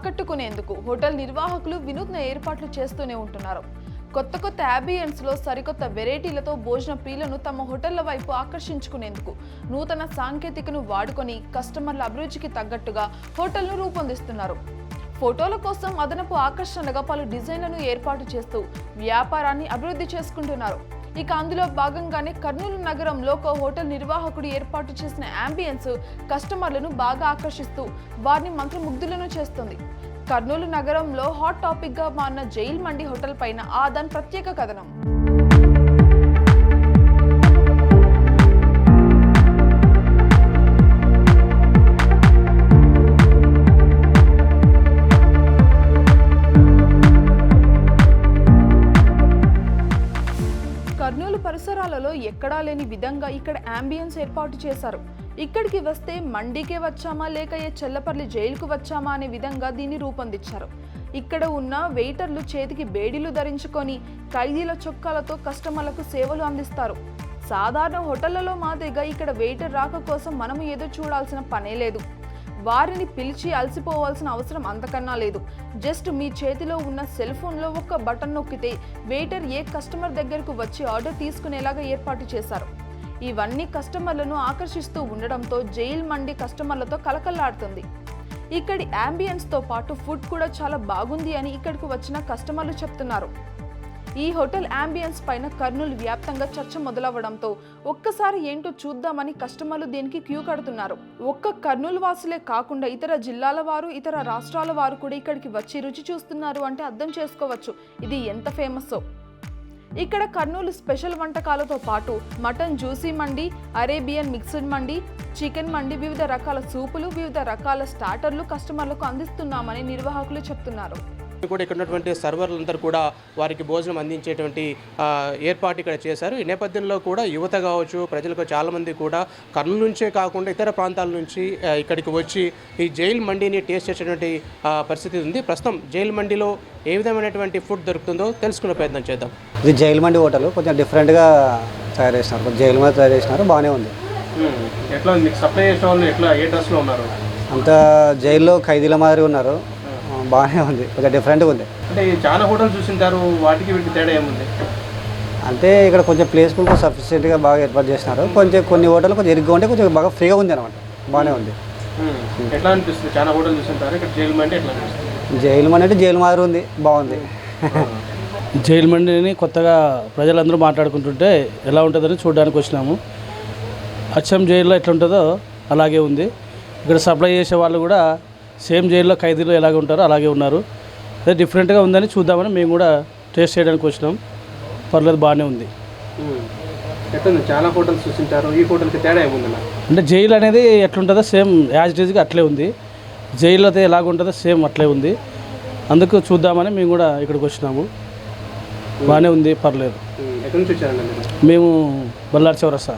ఆకట్టుకునేందుకు hotel నిర్వాహకులు వినూత్న ఏర్పాట్లు చేస్తూనే ఉంటున్నారు. కొత్త కొత్త యాబియన్స్లో సరికొత్త వెరైటీలతో భోజన ప్రియులను తమ హోటళ్ళ వైపు ఆకర్షించుకునేందుకు నూతన సాంకేతికను వాడుకొని కస్టమర్ల అభిరుచికి తగ్గట్టుగా హోటల్ను రూపొందిస్తున్నారు. ఫోటోల కోసం అదనపు ఆకర్షణగా పలు డిజైన్లను ఏర్పాటు చేస్తూ వ్యాపారాన్ని అభివృద్ధి చేసుకుంటున్నారు. ఇక అందులో భాగంగానే కర్నూలు నగరంలో ఒక హోటల్ నిర్వాహకుడు ఏర్పాటు చేసిన అంబియన్స్ కస్టమర్లను బాగా ఆకర్షిస్తూ వారిని మంత్రముగ్ధులను చేస్తుంది. కర్నూలు నగరంలో హాట్ టాపిక్గా మారిన జైల్ మండి హోటల్ పైన ఆదాన్ ప్రత్యేక కథనం. కర్నూలు పరిసరాలలో ఎక్కడా లేని విధంగా ఇక్కడ అంబియన్స్ ఏర్పాటు చేశారు. ఇక్కడికి వస్తే మండికే వచ్చామా లేక ఏ చెల్లపల్లి జైలుకు వచ్చామా అనే విధంగా దీన్ని రూపొందించారు. ఇక్కడ ఉన్న వెయిటర్లు చేతికి బేడీలు ధరించుకొని ఖైదీల చొక్కాలతో కస్టమర్లకు సేవలు అందిస్తారు. సాధారణ హోటళ్ళలో మాదిరిగా ఇక్కడ వెయిటర్ రాక కోసం మనము ఏదో చూడాల్సిన పనే లేదు. వారిని పిలిచి అలసిపోవాల్సిన అవసరం అంతకన్నా లేదు. జస్ట్ మీ చేతిలో ఉన్న సెల్ ఫోన్లో ఒక బటన్ నొక్కితే వెయిటర్ ఏ కస్టమర్ దగ్గరకు వచ్చి ఆర్డర్ తీసుకునేలాగా ఏర్పాటు చేశారు. ఇవన్నీ కస్టమర్లను ఆకర్షిస్తూ ఉండడంతో జైల్ మండి కస్టమర్లతో కలకల్లాడుతుంది ఇక్కడి యాంబియన్స్తో పాటు ఫుడ్ కూడా చాలా బాగుంది అని ఇక్కడికి వచ్చిన కస్టమర్లు చెప్తున్నారు. ఈ హోటల్ అంబియన్స్ పైన కర్నూలు వ్యాప్తంగా చర్చ మొదలవ్వడంతో ఒక్కసారి ఏంటో చూద్దామని కస్టమర్లు దీనికి క్యూ కడుతున్నారు. ఒక్క కర్నూలు వాసులే కాకుండా ఇతర జిల్లాల వారు ఇతర రాష్ట్రాల వారు కూడా ఇక్కడికి వచ్చి రుచి చూస్తున్నారు అంటే అర్థం చేసుకోవచ్చు. ఇది ఎంత ఫేమస్సో. ఇక్కడ కర్నూలు స్పెషల్ వంటకాలతో పాటు మటన్ జ్యూసీ మండి అరేబియన్ మిక్స్డ్ మండి చికెన్ మండి వివిధ రకాల సూపులు వివిధ రకాల స్టార్టర్లు కస్టమర్లకు అందిస్తున్నామని నిర్వాహకులు చెప్తున్నారు. కూడా ఇక్కడ ఉన్నటువంటి సర్వర్లందరూ కూడా వారికి భోజనం అందించేటువంటి ఏర్పాటు ఇక్కడ చేశారు. ఈ నేపథ్యంలో కూడా యువత కావచ్చు ప్రజలకు చాలామంది కూడా కర్నూలు నుంచే కాకుండా ఇతర ప్రాంతాల నుంచి ఇక్కడికి వచ్చి ఈ జైల్ మండిని టేస్ట్ చేసేటువంటి పరిస్థితి ఉంది. ప్రస్తుతం జైల్ మండిలో ఏ విధమైనటువంటి ఫుడ్ దొరుకుతుందో తెలుసుకునే ప్రయత్నం చేద్దాం. ఇది జైలు మండి హోటల్. కొంచెం డిఫరెంట్గా తయారు చేసినారు కొంచెం జైలు మంది తయారు చేసినారు బాగానే ఉంది. ఎట్లా మీకు సప్లై చేసిన వాళ్ళు ఎట్లా ఏ డ్రెస్లో ఉన్నారు? అంతా జైల్లో ఖైదీల మాదిరి ఉన్నారు. బాగానే ఉంది. కొంచెం డిఫరెంట్గా ఉంది. అంటే చాలా హోటల్స్ చూసింటారు వాటికి వీటికి తేడా ఏముంది? అంటే ఇక్కడ కొంచెం ప్లేస్ కూడా సఫిషియెంట్గా బాగా ఏర్పాటు చేసినారు. కొంచెం కొన్ని హోటల్ కొంచెం ఇరుగ్గా ఉంటే కొంచెం బాగా ఫ్రీగా ఉంది అనమాట బాగానే ఉంది. ఎట్లా అనిపిస్తుంది? చాలా హోటల్ చూసింటారు ఇక్కడ జైల్ మండి ఎట్లా అనిపిస్తుంది? జైలు మండి అంటే జైలు మాదిరి ఉంది. బాగుంది. జైలు మండిని కొత్తగా ప్రజలందరూ మాట్లాడుకుంటుంటే ఎలా ఉంటుందని చూడడానికి వచ్చినాము. అచ్చం జైల్లో ఎట్లా ఉంటుందో అలాగే ఉంది. ఇక్కడ సప్లై చేసే వాళ్ళు కూడా సేమ్ జైల్లో ఖైదీలు ఎలాగ ఉంటారో అలాగే ఉన్నారు. అదే డిఫరెంట్గా ఉందని చూద్దామని మేము కూడా టేస్ట్ చేయడానికి వచ్చినాం. పర్లేదు బాగానే ఉంది. చాలా హోటల్స్ చూసింటారు. ఈ హోటల్కి తేడా ఏముందన్న? అంటే జైలు అనేది ఎట్లుంటుందో సేమ్ యాజ్ ఇట్ ఈజ్గా అట్లే ఉంది. జైల్లో అయితే ఎలాగ ఉంటుందో సేమ్ అట్లే ఉంది. అందుకు చూద్దామని మేము కూడా ఇక్కడికి వచ్చినాము. బాగానే ఉంది పర్లేదు. ఎక్కడి నుంచి వచ్చారండి మీరు? మేము బల్లారి చౌరస్తా.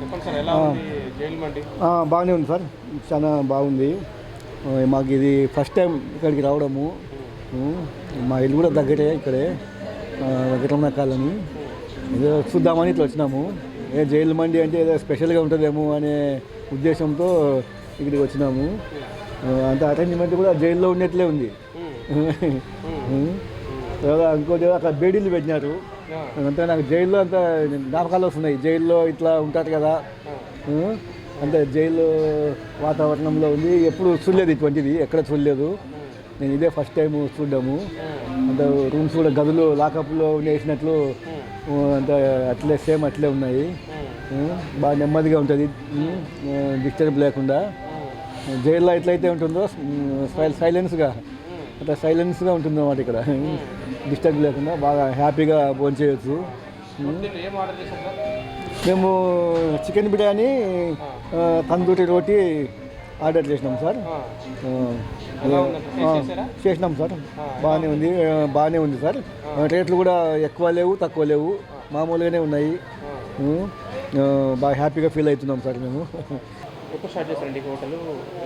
చెప్పండి సార్ ఎలా ఉంది జైలు మండి? ఆ, బాగానే ఉంది సార్. చాలా బాగుంది. మాకు ఇది ఫస్ట్ టైం ఇక్కడికి రావడము. మా ఇల్లు కూడా దగ్గరే ఇక్కడే. వెంకటరమణ కాలనీ. ఏదో చూద్దామని ఇట్లా వచ్చినాము. ఏ జైలు మండి అంటే ఏదో స్పెషల్గా ఉంటుందేమో అనే ఉద్దేశంతో ఇక్కడికి వచ్చినాము. అంత అరేంజ్మెంట్ కూడా జైల్లో ఉన్నట్లే ఉంది. తర్వాత ఇంకోటి అక్కడ బేడీలు పెట్టినారు. అంతా నాకు జైల్లో అంత జ్ఞాపకాలు వస్తున్నాయి. జైల్లో ఇట్లా ఉంటారు కదా. అంతే జైలు వాతావరణంలో ఉంది. ఎప్పుడు చూడలేదు ఇటువంటిది. ఎక్కడ చూడలేదు. నేను ఇదే ఫస్ట్ టైం చూడడము. అంత రూమ్స్ కూడా గదులు లాకప్లో వేసినట్లు ఆ, అంత అట్లే సేమ్ అట్లే ఉన్నాయి. ఆ, బాగా నెమ్మదిగా ఉంటుంది. డిస్టర్బ్ లేకుండా. జైల్లో ఎట్లయితే ఉంటుందో సైల్ సైలెన్స్గా అట్లా సైలెన్స్గా ఉంటుంది అన్నమాట ఇక్కడ డిస్టర్బ్ లేకుండా బాగా హ్యాపీగా భోజనం చేయొచ్చు. ఏం ఆర్డర్ చేశారు సార్ మేము చికెన్ బిర్యానీ తందూరి రోటీ ఆర్డర్ చేసినాం సార్. చేసినాం సార్. బాగానే ఉంది బాగానే ఉంది సార్. రేట్లు కూడా ఎక్కువ లేవు తక్కువ లేవు. మామూలుగానే ఉన్నాయి. బాగా హ్యాపీగా ఫీల్ అవుతున్నాం సార్ మేము. ఎప్పుడు స్టార్ట్ చేశారండి ఈ హోటల్?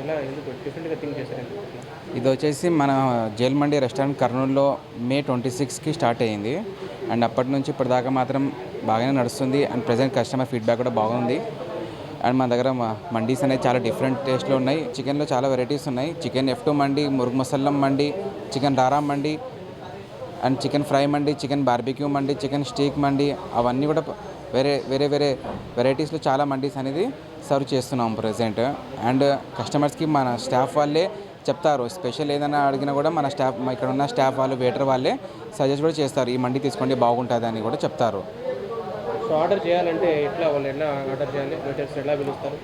ఎలా ఎందుకు డిఫరెంట్గా థింక్ చేశారండి? ఇది వచ్చేసి మన జైల్ మండి రెస్టారెంట్ కర్నూలులో మే ట్వంటీ సిక్స్కి స్టార్ట్ అయ్యింది. అండ్ అప్పటి నుంచి ఇప్పటిదాకా మాత్రం బాగానే నడుస్తుంది. అండ్ ప్రజెంట్ కస్టమర్ ఫీడ్బ్యాక్ కూడా బాగుంది. అండ్ మన దగ్గర మండీస్ అనేవి చాలా డిఫరెంట్ టేస్ట్లో ఉన్నాయి. చికెన్లో చాలా వెరైటీస్ ఉన్నాయి. చికెన్ ఎఫ్ టూ మండి మురుగు మసల్లం మండి చికెన్ రారా మండి అండ్ చికెన్ ఫ్రై మండి చికెన్ బార్బిక్యూ మండి చికెన్ స్టీక్ మండి అవన్నీ కూడా వేరే వేరే వేరే వెరైటీస్లో చాలా మండీస్ అనేది సర్వ్ చేస్తున్నాం ప్రజెంట్. అండ్ కస్టమర్స్కి మన స్టాఫ్ వాళ్ళే చెప్తారు. స్పెషల్ ఏదైనా అడిగినా కూడా మన స్టాఫ్ ఇక్కడ ఉన్న స్టాఫ్ వాళ్ళు వెయిటర్ వాళ్ళే సజెస్ట్ కూడా చేస్తారు. ఈ మండి తీసుకోండి బాగుంటుంది అని కూడా చెప్తారు. సో ఆర్డర్ చేయాలంటే ఎట్లా వాళ్ళు ఎలా ఆర్డర్ చేయాలి? వెయిటర్స్ ఎలా పిలుస్తారు?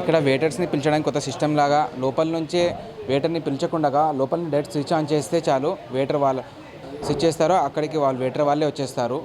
ఇక్కడ వెయిటర్స్ని పిలిచడానికి కొత్త సిస్టమ్ లాగా లోపల నుంచే వెయిటర్ని పిలిచకుండా లోపల డైరెక్ట్ స్విచ్ ఆన్ చేస్తే చాలు వెయిటర్ వాళ్ళ స్విచ్ చేస్తారో అక్కడికి వాళ్ళు వెయిటర్ వాళ్ళే వచ్చేస్తారు.